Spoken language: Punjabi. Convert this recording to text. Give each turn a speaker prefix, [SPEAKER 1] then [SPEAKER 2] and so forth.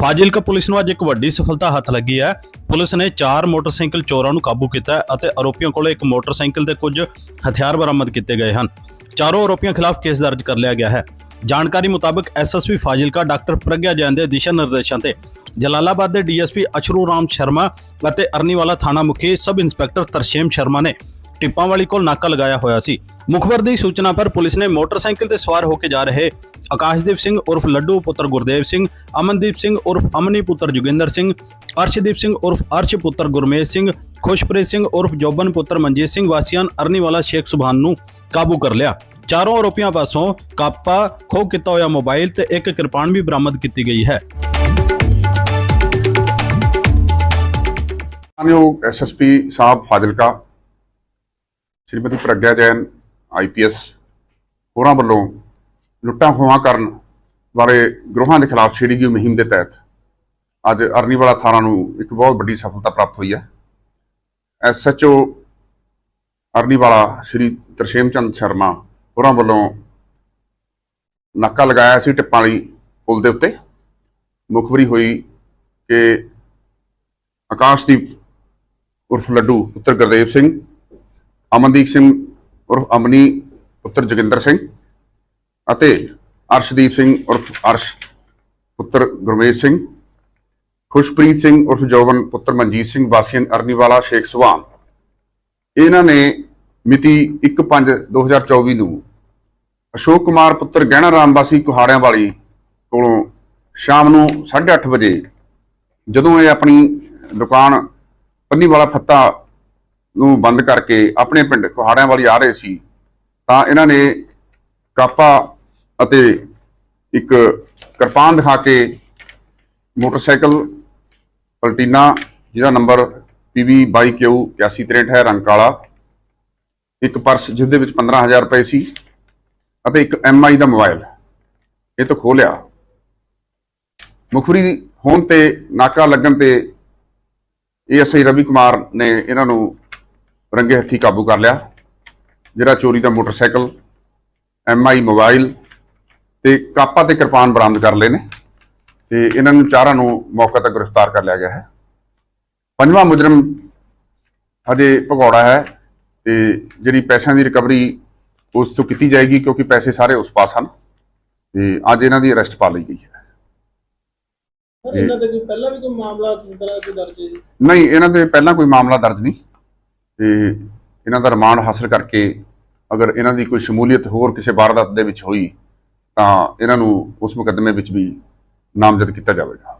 [SPEAKER 1] ਫਾਜ਼ਿਲਕਾ ਪੁਲਿਸ ਨੂੰ ਅੱਜ ਇੱਕ ਵੱਡੀ ਸਫਲਤਾ ਹੱਥ ਲੱਗੀ ਹੈ। ਪੁਲਿਸ ਨੇ ਚਾਰ ਮੋਟਰਸਾਈਕਲ ਚੋਰਾਂ ਨੂੰ ਕਾਬੂ ਕੀਤਾ ਅਤੇ ਆਰੋਪੀਆਂ ਕੋਲੋਂ ਇੱਕ ਮੋਟਰਸਾਈਕਲ ਤੇ ਕੁਝ ਹਥਿਆਰ ਬਰਾਮਦ ਕੀਤੇ ਗਏ ਹਨ। ਚਾਰੋਂ ਆਰੋਪੀਆਂ ਖਿਲਾਫ ਕੇਸ ਦਰਜ ਕਰ ਲਿਆ ਗਿਆ ਹੈ। ਜਾਣਕਾਰੀ ਮੁਤਾਬਕ ਐਸਐਸਪੀ ਫਾਜ਼ਿਲਕਾ ਡਾਕਟਰ ਪ੍ਰਗਿਆ ਜੈਨ ਦੇ ਦਿਸ਼ਾ ਨਿਰਦੇਸ਼ਾਂ ਤੇ ਜਲਾਲਾਬਾਦ ਦੇ ਡੀਐਸਪੀ ਅਸ਼ਰੂ ਰਾਮ ਸ਼ਰਮਾ ਅਤੇ ਅਰਨੀਵਾਲਾ ਥਾਣਾ ਮੁਖੀ ਸਬ ਇੰਸਪੈਕਟਰ ਤਰਸ਼ੇਮ ਸ਼ਰਮਾ ਨੇ ਟਿੱਪਾਂ ਵਾਲੀ ਕੋਲ ਨਾਕਾ ਲਗਾਇਆ ਹੋਇਆ ਸੀ। ਮੁਖਬਰ ਦੀ ਸੂਚਨਾ ਪਰ ਪੁਲਿਸ ਨੇ ਮੋਟਰਸਾਈਕਲ ਤੇ ਸਵਾਰ ਹੋ ਕੇ ਜਾ ਰਹੇ ਆਕਾਸ਼ਦੀਪ ਸਿੰਘ ਉਰਫ ਲੱਡੂ ਪੁੱਤਰ ਗੁਰਦੇਵ ਸਿੰਘ, ਅਮਨਦੀਪ ਸਿੰਘ ਉਰਫ ਅਮਨੀ ਪੁੱਤਰ ਜੋਗਿੰਦਰ ਸਿੰਘ, ਅਰਸ਼ਦੀਪ ਸਿੰਘ ਉਰਫ ਅਰਸ਼ ਪੁੱਤਰ ਗੁਰਮੇਜ ਸਿੰਘ, ਖੁਸ਼ਪ੍ਰੀਤ ਸਿੰਘ ਉਰਫ ਜੋਬਨ ਪੁੱਤਰ ਮਨਜੀਤ ਸਿੰਘ ਵਾਸੀਆਂ ਅਰਨੀਵਾਲਾ ਸ਼ੇਖ ਸੁਭਾਨ ਨੂੰ ਕਾਬੂ ਕਰ ਲਿਆ। ਚਾਰੋਂ ਆਰੋਪੀਆਂ ਪਾਸੋਂ ਕਾਪਾ ਖੋਹ ਕੀਤਾ ਹੋਇਆ ਮੋਬਾਈਲ ਤੇ ਇੱਕ ਕਿਰਪਾਨ ਵੀ ਬਰਾਮਦ ਕੀਤੀ ਗਈ ਹੈ।
[SPEAKER 2] ਮਾਨਯੋਗ ਐਸਐਸਪੀ ਸਾਹਿਬ ਫਾਜ਼ਿਲਕਾ ਸ਼੍ਰੀਮਤੀ ਪ੍ਰਗਿਆ ਜੈਨ ਆਈਪੀਐਸ ਹੋਰਾਂ ਵੱਲੋਂ ਲੁੱਟਾਂ ਖੋਹਾਂ ਕਰਨ ਬਾਰੇ ਗਰੋਹਾਂ ਦੇ ਖਿਲਾਫ ਛੇੜੀ ਗਈ ਮੁਹਿੰਮ ਦੇ ਤਹਿਤ ਅੱਜ ਅਰਨੀਵਾਲਾ ਥਾਣਾ ਨੂੰ ਇੱਕ ਬਹੁਤ ਵੱਡੀ ਸਫਲਤਾ ਪ੍ਰਾਪਤ ਹੋਈ ਹੈ। ਐਸਐਚਓ ਅਰਨੀਵਾਲਾ ਸ਼੍ਰੀ ਤਰਸ਼ੇਮ ਚੰਦ ਸ਼ਰਮਾ ਹੋਰਾਂ ਵੱਲੋਂ ਨਾਕਾ ਲਗਾਇਆ ਸੀ ਟਿੱਪਾਂ ਵਾਲੀ ਪੁਲ ਦੇ ਉੱਤੇ। ਮੁਖਬਰੀ ਹੋਈ ਕਿ ਆਕਾਸ਼ਦੀਪ ਉਰਫ ਲੱਡੂ ਪੁੱਤਰ ਗੁਰਦੇਵ ਸਿੰਘ ਅਮਨਦੀਪ ਸਿੰਘ ਉਰਫ ਅਮਨੀ, ਪੁੱਤਰ ਜੋਗਿੰਦਰ ਸਿੰਘ ਅਤੇ ਅਰਸ਼ਦੀਪ ਸਿੰਘ ਉਰਫ ਅਰਸ਼, ਪੁੱਤਰ ਗੁਰਮੇਜ ਸਿੰਘ, ਖੁਸ਼ਪ੍ਰੀਤ ਸਿੰਘ ਉਰਫ ਜੋਬਨ, ਪੁੱਤਰ ਮਨਜੀਤ ਸਿੰਘ ਵਾਸੀਨ ਅਰਨੀਵਾਲਾ, ਸ਼ੇਖ ਸੁਭਾਨ ਇਹਨਾਂ ਨੇ ਮਿਤੀ 1/5/2024 ਨੂੰ ਅਸ਼ੋਕ ਕੁਮਾਰ, ਪੁੱਤਰ ਗਹਿਣਾ ਰਾਮ ਵਾਸੀ ਕੁਹਾੜਿਆਂ ਵਾਲੀ ਕੋਲੋਂ ਸ਼ਾਮ ਨੂੰ 8:30 ਵਜੇ ਜਦੋਂ ਇਹ ਆਪਣੀ ਦੁਕਾਨ ਪੰਨੀਵਾਲਾ ਫੱਤਾ ਨੂੰ ਬੰਦ ਕਰਕੇ ਆਪਣੇ ਪਿੰਡ ਕੁਹਾੜਿਆਂ ਵਾਲੀ ਆ ਰਹੇ ਸੀ, ਤਾਂ ਇਹਨਾਂ ਨੇ ਕਾਪਾ ਅਤੇ ਇੱਕ ਕਿਰਪਾਨ ਦਿਖਾ ਕੇ ਮੋਟਰਸਾਈਕਲ ਪਲਟੀਨਾ, ਜਿਹਦਾ ਨੰਬਰ PB 22Q 8163 ਹੈ, ਰੰਗ ਕਾਲਾ, ਇੱਕ ਪਰਸ ਜਿਸ ਦੇ ਵਿੱਚ 15000 ਰੁਪਏ ਸੀ ਅਤੇ ਇੱਕ MI ਦਾ ਮੋਬਾਈਲ, ਇਹ ਤੋਂ ਖੋਹ ਲਿਆ। ਹੋਣ ਤੇ ਨਾਕਾ ਲੱਗਣ ਤੇ ਏਐਸਆਈ ਰਵੀ ਕੁਮਾਰ ਨੇ ਇਹਨਾਂ ਨੂੰ ਰੰਗੇ ਹੱਥੀ ਕਾਬੂ ਕਰ ਲਿਆ। ਜਿਹੜਾ ਚੋਰੀ ਦਾ ਮੋਟਰਸਾਈਕਲ ਐਮਆਈ ਮੋਬਾਈਲ ਤੇ ਕਾਪਾ ਤੇ ਕਿਰਪਾਨ ਬਰਾਮਦ ਕਰ ਲਏ ਨੇ ਤੇ ਇਹਨਾਂ ਨੂੰ ਚਾਰਾਂ ਨੂੰ ਮੌਕੇ ਤੇ ਗ੍ਰਿਫਤਾਰ ਕਰ ਲਿਆ ਗਿਆ ਹੈ। ਪੰਜਵਾਂ ਮੁਜਰਮ ਹਜੇ ਭਗੌੜਾ ਹੈ ਤੇ ਜਿਹੜੀ ਪੈਸਿਆਂ ਦੀ ਰਿਕਵਰੀ ਉਸ ਤੋਂ ਕੀਤੀ ਜਾਏਗੀ ਕਿਉਂਕਿ ਪੈਸੇ ਸਾਰੇ ਉਸ ਪਾਸ ਹਨ ਤੇ ਅੱਜ ਇਹਨਾਂ ਦੀ ਅਰੈਸਟ ਪਾ ਲਈ ਗਈ ਹੈ।
[SPEAKER 3] ਇਹਨਾਂ ਕੋਈ ਪਹਿਲਾਂ ਵੀ ਕੋਈ ਮਾਮਲਾ ਦਰਜ
[SPEAKER 2] ਨਹੀਂ ਇਹਨਾਂ ਦੇ ਪਹਿਲਾਂ ਕੋਈ ਮਾਮਲਾ ਦਰਜ ਨਹੀਂ। ਤੇ ਇਹਨਾਂ ਦਾ ਰਿਮਾਂਡ ਹਾਸਲ ਕਰਕੇ ਅਗਰ ਇਹਨਾਂ ਦੀ ਕੋਈ ਸ਼ਮੂਲੀਅਤ ਹੋਰ ਕਿਸੇ ਵਾਰਦਾਤ ਦੇ ਵਿੱਚ ਹੋਈ ਤਾਂ ਇਹਨਾਂ ਨੂੰ ਉਸ ਮੁਕੱਦਮੇ ਵਿੱਚ ਵੀ ਨਾਮਜ਼ਦ ਕੀਤਾ ਜਾਵੇਗਾ।